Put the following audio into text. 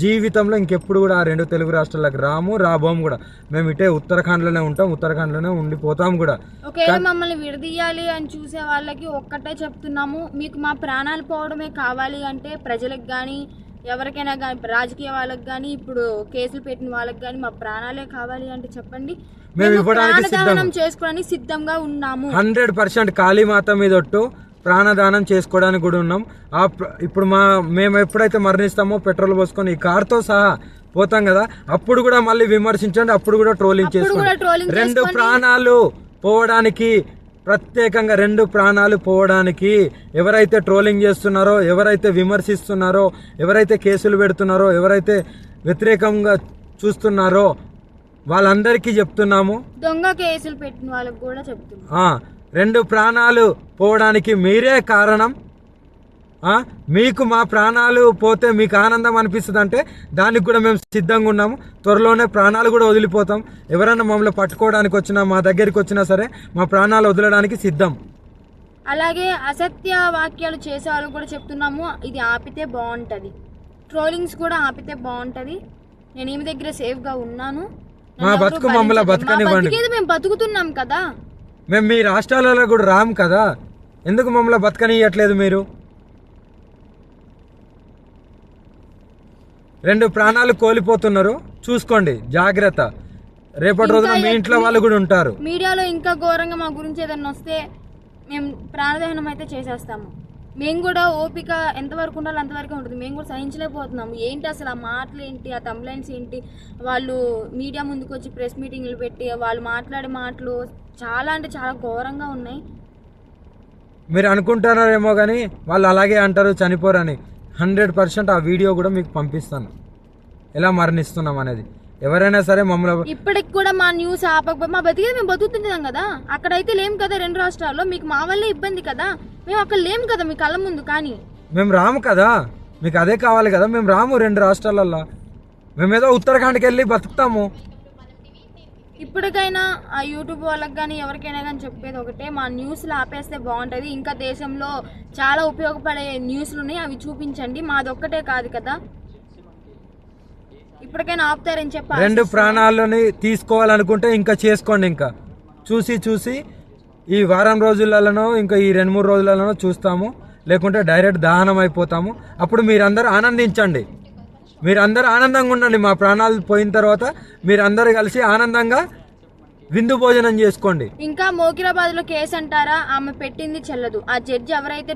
జీవితంలో ఇంకెప్పుడు కూడా ఆ రెండు తెలుగు రాష్ట్రాలకు రాము రాబోము కూడా. మేము ఇటే ఉత్తరాఖండ్లోనే ఉంటాం ఉత్తరాఖండ్లోనే ఉండిపోతాం కూడా. ఒకవేళ మమ్మల్ని విడదీయాలి అని చూసే వాళ్ళకి ఒక్కటే చెప్తున్నాము. మీకు మా ప్రాణాలు పోవడమే కావాలి అంటే ప్రజలకు కానీ ఎవరికైనా కానీ రాజకీయ వాళ్ళకి కానీ ఇప్పుడు కేసులు పెట్టిన వాళ్ళకి కానీ మా ప్రాణాలే కావాలి అంటే చెప్పండి. మేము ఇవ్వడానికి చేసుకోవడానికి సిద్ధంగా ఉన్నాము. హండ్రెడ్ పర్సెంట్ కాళీమాత మీద ఒట్టు. ప్రాణదానం చేసుకోవడానికి కూడా ఉన్నాం. ఆ ఇప్పుడు మా మేము ఎప్పుడైతే మరణిస్తామో పెట్రోల్ పోసుకొని ఈ కార్తో సహా పోతాం కదా అప్పుడు కూడా మళ్ళీ విమర్శించండి అప్పుడు కూడా ట్రోలింగ్ చేసుకోండి. రెండు ప్రాణాలు పోవడానికి ప్రత్యేకంగా రెండు ప్రాణాలు పోవడానికి ఎవరైతే ట్రోలింగ్ చేస్తున్నారో ఎవరైతే విమర్శిస్తున్నారో ఎవరైతే కేసులు పెడుతున్నారో ఎవరైతే వ్యతిరేకంగా చూస్తున్నారో వాళ్ళందరికీ చెప్తున్నాము. దొంగ కేసులు పెట్టిన వాళ్ళకి కూడా చెప్తున్నాం. రెండు ప్రాణాలు పోవడానికి మీరే కారణం. మీకు మా ప్రాణాలు పోతే మీకు ఆనందం అనిపిస్తుంది అంటే దానికి కూడా మేము సిద్ధంగా ఉన్నాము. త్వరలోనే ప్రాణాలు కూడా వదిలిపోతాం. ఎవరైనా మమ్మల్ని పట్టుకోవడానికి వచ్చినా మా దగ్గరికి వచ్చినా సరే మా ప్రాణాలు వదలడానికి సిద్ధం. అలాగే అసత్య వాక్యాలు చేసే వాళ్ళు కూడా చెప్తున్నాము. ఇది ఆపితే బాగుంటది. ట్రోలింగ్స్ కూడా ఆపితే బాగుంటది. నేను ఈమె దగ్గర సేఫ్గా ఉన్నాను. మా బతుకు మమ్మల్ని బతకనివ్వండి. మేము బతుకుతున్నాం కదా. మేము మీ రాష్ట్రాలలో కూడా రాము కదా. ఎందుకు మమ్మల్ని బతకనియట్లేదు మీరు? రెండు ప్రాణాలు కోల్పోతున్నారు. చూసుకోండి జాగ్రత్త. రేపటి రోజున మీ ఇంట్లో వాళ్ళు కూడా ఉంటారు. మీడియాలో ఇంకా ఘోరంగా మా గురించి ఏదైనా వస్తే మేము ప్రాణదహనం అయితే చేసేస్తాము. మేము కూడా ఓపిక ఎంతవరకు ఉండాలో అంతవరకు ఉంటుంది. మేము కూడా సహించలేకపోతున్నాము. ఏంటి అసలు ఆ మాటలు ఏంటి ఆ కంప్లైంట్స్ ఏంటి? వాళ్ళు మీడియా ముందుకు వచ్చి ప్రెస్ మీటింగ్లు పెట్టి వాళ్ళు మాట్లాడే మాటలు చాలా అంటే చాలా ఘోరంగా ఉన్నాయి. మీరు అనుకుంటున్నారేమో కానీ వాళ్ళు అలాగే అంటారు చనిపోరని. హండ్రెడ్ పర్సెంట్ ఆ వీడియో కూడా మీకు పంపిస్తాను. ఎలా మరణిస్తున్నాం అనేది. ఎవరైనా సరే మమ్మల్ని ఇప్పటికి కూడా మా న్యూస్ ఆపకపోతే మా బతికేది మేము బతుకుతుంటాం కదా. అక్కడైతే లేం కదా రెండు రాష్ట్రాల్లో. మీకు మా వల్లే ఇబ్బంది కదా. మేము అక్కడ లేం కదా మీ కళ్ళ ముందు కానీ. మేము రాము కదా. మీకు అదే కావాలి కదా. మేము రాము రెండు రాష్ట్రాలల్లో. మేమేదో ఉత్తరాఖండ్కి వెళ్ళి బతుకుతాము. ఇప్పటికైనా ఆ యూట్యూబ్ వాళ్ళకి కానీ ఎవరికైనా కానీ చెప్పేది ఒకటే మా న్యూస్లు ఆపేస్తే బాగుంటుంది. ఇంకా దేశంలో చాలా ఉపయోగపడే న్యూస్లు ఉన్నాయి. అవి చూపించండి. మాది ఒక్కటే కాదు కదా. ఇప్పటికైనా ఆపుతారని చెప్పి రెండు ప్రాణాలని తీసుకోవాలనుకుంటే ఇంకా చేసుకోండి ఇంకా. చూసి చూసి ఈ వారం రోజులలోనో ఇంకా ఈ రెండు మూడు రోజులలోనో చూస్తాము. లేకుంటే డైరెక్ట్ దహనం అయిపోతాము. అప్పుడు మీరందరూ ఆనందించండి. మీరందరూ ఆనందంగా ఉండండి. మా ప్రాణాలు పోయిన తర్వాత మీరందరూ కలిసి ఆనందంగా విందు భోజనం చేసుకోండి. ఇంకా మోకిరాబాద్లో కేసు అంటారా? ఆమె పెట్టింది చెల్లదు. ఆ జడ్జి ఎవరైతే